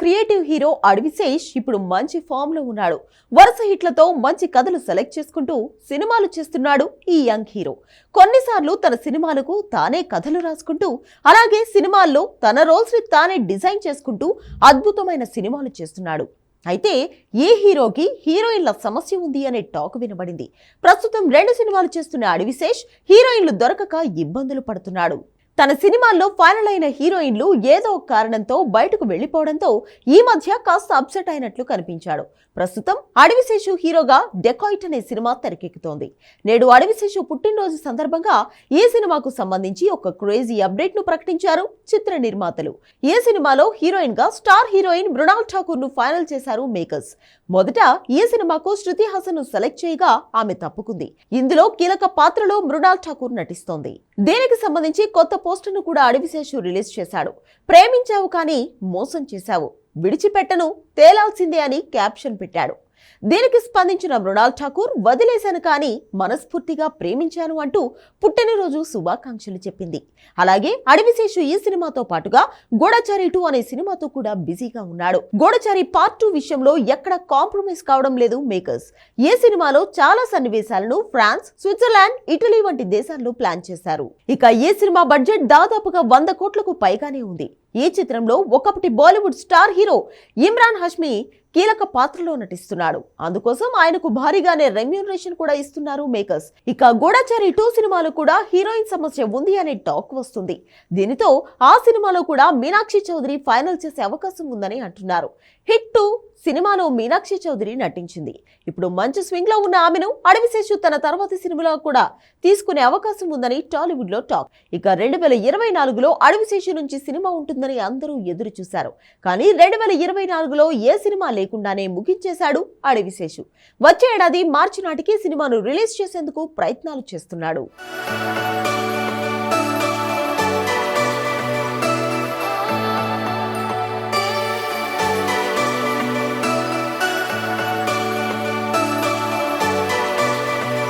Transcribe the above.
Creative hero Adivi Sesh ఇప్పుడు మంచి ఫామ్లో ఉన్నాడు. వరుస హిట్లతో మంచి కథలు సెలెక్ట్ చేసుకుంటూ సినిమాలు చేస్తున్నాడు ఈ యంగ్ హీరో. కొన్నిసార్లు తన సినిమాలకు తానే కథలు రాసుకుంటూ అలాగే సినిమాల్లో తన రోల్స్ని తానే డిజైన్ చేసుకుంటూ అద్భుతమైన సినిమాలు చేస్తున్నాడు. అయితే ఏ హీరోకి హీరోయిన్ల సమస్య ఉంది అనే టాక్ వినబడింది. ప్రస్తుతం రెండు సినిమాలు చేస్తున్న అడవిశేష్ హీరోయిన్లు దొరకక ఇబ్బందులు పడుతున్నాడు. తన సినిమాల్లో ఫైనల్ అయిన హీరోయిన్లు ఏదో కారణంతో బయటకు వెళ్ళిపోవడంతో ఈ మధ్య కాస్త అప్సెట్ అయినట్లు కనిపించాడు. ప్రస్తుతం అడవిశేషు హీరోగా డెకాయిట్ అనే సినిమా తెరకెక్కుతోంది. నేడు అడవిశేషు పుట్టినరోజు సందర్భంగా ఈ సినిమాకు సంబంధించి ఒక క్రేజీ అప్డేట్ను ప్రకటించారు చిత్ర నిర్మాతలు. ఈ సినిమాలో హీరోయిన్గా స్టార్ హీరోయిన్ మృణాల్ ఠాకూర్ను ఫైనల్ చేశారు మేకర్స్. మొదట ఈ సినిమాకు శృతి హాసన్ను సెలెక్ట్ చేయగా ఆమె తప్పుకుంది. ఇందులో కీలక పాత్రలో మృణాల్ ఠాకూర్ నటిస్తోంది. దీనికి సంబంధించి కొత్త పోస్టును కూడా అడవిశేషు రిలీజ్ చేశాడు? ప్రేమించావు కానీ మోసం చేశావు. విడిచిపెట్టను తేలాల్సిందే అని క్యాప్షన్ పెట్టాడు. దీనికి స్పందించిన మృణాల్ ఠాకూర్ వదిలేశాను కానీ మనస్ఫూర్తిగా ప్రేమించాను అంటూ పుట్టినరోజు శుభాకాంక్షలు చెప్పింది. అలాగే అడవిశేషు ఈ సినిమాతో పాటుగా గోడచారి టూ అనే సినిమాతో కూడా బిజీగా ఉన్నాడు. గోడచారి పార్ట్ టూ విషయంలో ఎక్కడ కాంప్రమైజ్ కావడం లేదు మేకర్స్. ఏ సినిమాలో చాలా సన్నివేశాలను ఫ్రాన్స్ స్విట్జర్లాండ్ ఇటలీ వంటి దేశాల్లో ప్లాన్ చేశారు. ఇక ఏ సినిమా బడ్జెట్ దాదాపుగా వంద కోట్లకు పైగానే ఉంది. ఈ చిత్రంలో ఒకప్పటి Bollywood star hero Emraan Hashmi కీలక పాత్రలో నటిస్తున్నాడు. అందుకోసం ఆయనకు భారీగానే రెమ్యూనరేషన్ కూడా ఇస్తున్నారు మేకర్స్. ఇక గూఢచారి టూ సినిమాలో కూడా హీరోయిన్ సమస్య ఉంది అనే టాక్ వస్తుంది. దీనితో ఆ సినిమాలో కూడా మీనాక్షి చౌదరి ఫైనల్ చేసే అవకాశం ఉందని అంటున్నారు. హిట్ టూ సినిమాలో మీనాక్షి చౌదరి నటించింది. ఇప్పుడు మంచి స్వింగ్లో ఉన్న ఆమెను అడవిశేషు తన తర్వాతి సినిమాలో కూడా తీసుకునే అవకాశం ఉందని టాలీవుడ్లో టాక్. ఇక రెండు వేల ఇరవై నాలుగులో అడవిశేషు నుంచి సినిమా ఉంటుందని అందరూ ఎదురు చూశారు. కానీ రెండు వేల ఇరవై నాలుగులో ఏ సినిమా లేకుండానే ముగించేశాడు అడవిశేషు వచ్చే ఏడాది మార్చి నాటికి సినిమాను రిలీజ్ చేసేందుకు ప్రయత్నాలు చేస్తున్నాడు.